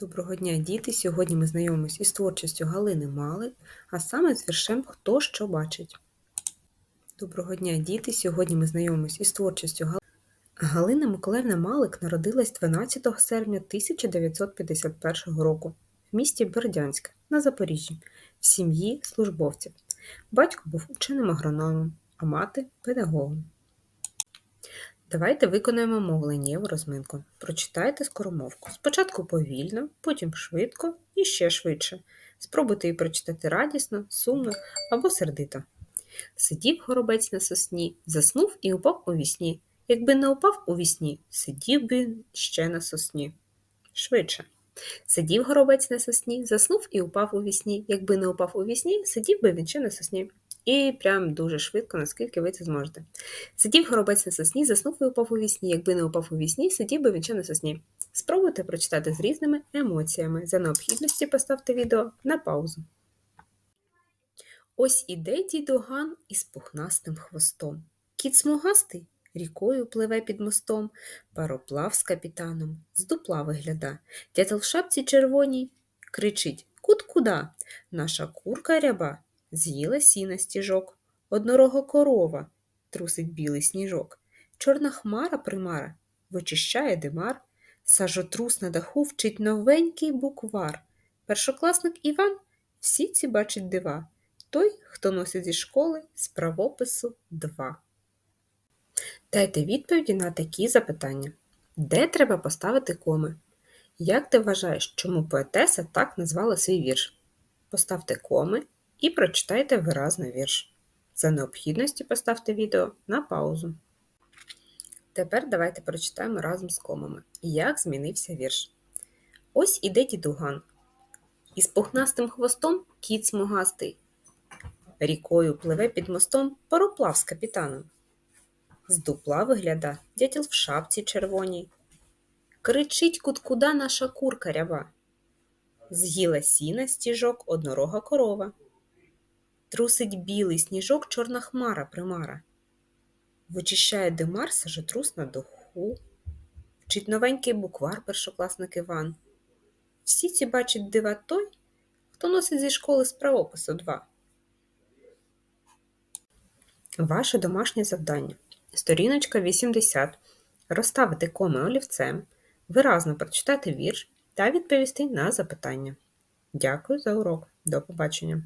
Доброго дня, діти! Сьогодні ми знайомимось із творчістю Галини Малик, а саме з віршем Хто що бачить. Доброго дня, діти! Сьогодні ми знайомимось із творчістю Галини. Галина Миколаївна Малик народилась 12 серпня 1951 року в місті Бердянське на Запоріжжі в сім'ї службовців. Батько був ученим агрономом, а мати педагогом. Давайте виконаємо мовленнєву розминку. Прочитайте скоромовку. Спочатку повільно, потім швидко і ще швидше. Спробуйте її прочитати радісно, сумно або сердито. Сидів горобець на сосні, заснув і упав у вісні. Якби не упав у вісні, сидів би ще на сосні. Швидше. Сидів горобець на сосні, заснув і упав у вісні. Якби не упав у вісні, сидів би він ще на сосні. І прям дуже швидко, наскільки ви це зможете. Сидів горобець на сосні, заснув і упав у вісні. Якби не упав у вісні, сидів би він ще на сосні. Спробуйте прочитати з різними емоціями. За необхідності поставте відео на паузу. Ось іде дідуган із пухнастим хвостом. Кіт смугастий рікою пливе під мостом, пароплав з капітаном, з дупла вигляда. Дятел в шапці червоній кричить Кут куда? Наша курка ряба з'їла сіна стіжок. Однорога корова трусить білий сніжок. Чорна хмара примара вичищає димар. Сажотрус на даху вчить новенький буквар. Першокласник Іван всі ці бачить дива. Той, хто носить зі школи з правопису 2. Дайте відповіді на такі запитання. Де треба поставити коми? Як ти вважаєш, чому поетеса так назвала свій вірш? Поставте коми і прочитайте виразно вірш. За необхідності поставте відео на паузу. Тепер давайте прочитаємо разом з комами, як змінився вірш. Ось іде дідуган. Із пухнастим хвостом кіт смугастий. Рікою пливе під мостом пароплав з капітаном. З дупла вигляда дятел в шапці червоній. Кричить куткуда наша курка рява. З'їла сіна стіжок однорога корова. Трусить білий сніжок чорна хмара примара. Вичищає димар сажотрус на духу. Вчить новенький буквар першокласник Іван. Всі ці бачать дива той, хто носить зі школи з правопису 2. Ваше домашнє завдання. Сторіночка 80. Розставити коми олівцем, виразно прочитати вірш та відповісти на запитання. Дякую за урок. До побачення!